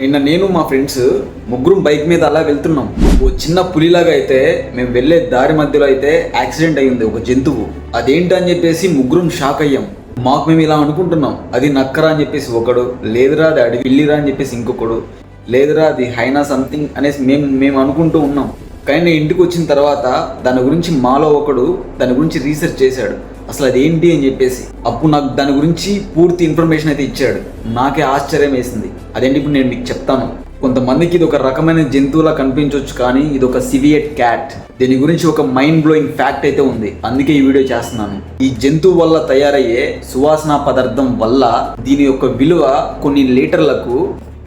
నిన్న నేను మా ఫ్రెండ్స్ ముగ్గురం బైక్ మీద అలా వెళ్తున్నాం. ఓ చిన్న పులిలాగా అయితే మేము వెళ్ళే దారి మధ్యలో అయితే యాక్సిడెంట్ అయ్యింది ఒక జంతువు. అదేంటని చెప్పేసి ముగ్గురం షాక్ అయ్యాం. మాకు మేము ఇలా అనుకుంటున్నాం. అది నక్కరా అని చెప్పేసి ఒకడు లేదురా అది అడవి పిల్లిరా అని చెప్పేసి ఇంకొకడు లేదురా అది హైనా సంథింగ్ అనేసి మేము మేము అనుకుంటూ ఉన్నాం. కానీ ఇంటికి వచ్చిన తర్వాత దాని గురించి మాలో ఒకడు దాని గురించి రీసెర్చ్ చేశాడు. అసలు అది ఏంటి అని చెప్పేసి. అప్పుడు నాకు దాని గురించి పూర్తి ఇన్ఫర్మేషన్ అయితే ఇచ్చాడు. నాకే ఆశ్చర్యం వేసింది. అదేంటి ఇప్పుడు నేను మీకు చెప్తాను. కొంతమందికి ఇది ఒక రకమైన జంతువులా కనిపించవచ్చు కానీ ఇది ఒక సివియట్ క్యాట్. దీని గురించి ఒక మైండ్ బ్లోయింగ్ ఫ్యాక్ట్ అయితే ఉంది. అందుకే ఈ వీడియో చేస్తున్నాను. ఈ జంతువు వల్ల తయారయ్యే సువాసన పదార్థం వల్ల దీని యొక్క విలువ కొన్ని లీటర్లకు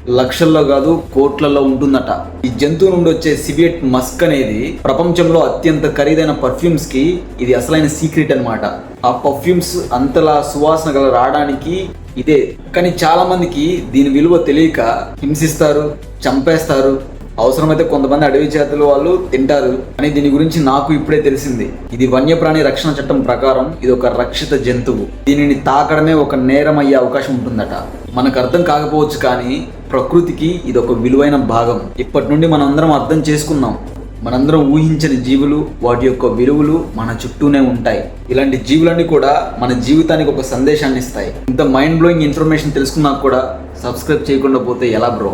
లక్షల్లో కాదు కోట్లలో ఉంటుందట. ఈ జంతువు నుండి వచ్చే సివియట్ మస్క్ అనేది ప్రపంచంలో అత్యంత ఖరీదైన పర్ఫ్యూమ్స్కి ఇది అసలైన సీక్రెట్ అన్నమాట. ఆ పర్ఫ్యూమ్స్ అంతలా సువాసన గల రావడానికి ఇదే. కానీ చాలా మందికి దీని విలువ తెలియక హింసిస్తారు చంపేస్తారు. అవసరమైతే కొంతమంది అడవి చేతుల వాళ్ళు తింటారు. అని దీని గురించి నాకు ఇప్పుడే తెలిసింది. ఇది వన్యప్రాణి రక్షణ చట్టం ప్రకారం ఇది ఒక రక్షిత జంతువు. దీనిని తాకడమే ఒక నేరం అయ్యే అవకాశం ఉంటుందట. మనకు అర్థం కాకపోవచ్చు కానీ ప్రకృతికి ఇది ఒక విలువైన భాగం. ఇప్పటి నుండి మనందరం అర్థం చేసుకుందాం. మనందరం ఊహించని జీవులు వాటి యొక్క విలువలు మన చుట్టూనే ఉంటాయి. ఇలాంటి జీవులన్నీ కూడా మన జీవితానికి ఒక సందేశాన్ని ఇస్తాయి. ఇంత మైండ్ బ్లోయింగ్ ఇన్ఫర్మేషన్ తెలుసుకున్నా కూడా సబ్స్క్రైబ్ చేయకుండా పోతే ఎలా బ్రో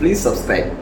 ప్లీజ్ సబ్స్క్రైబ్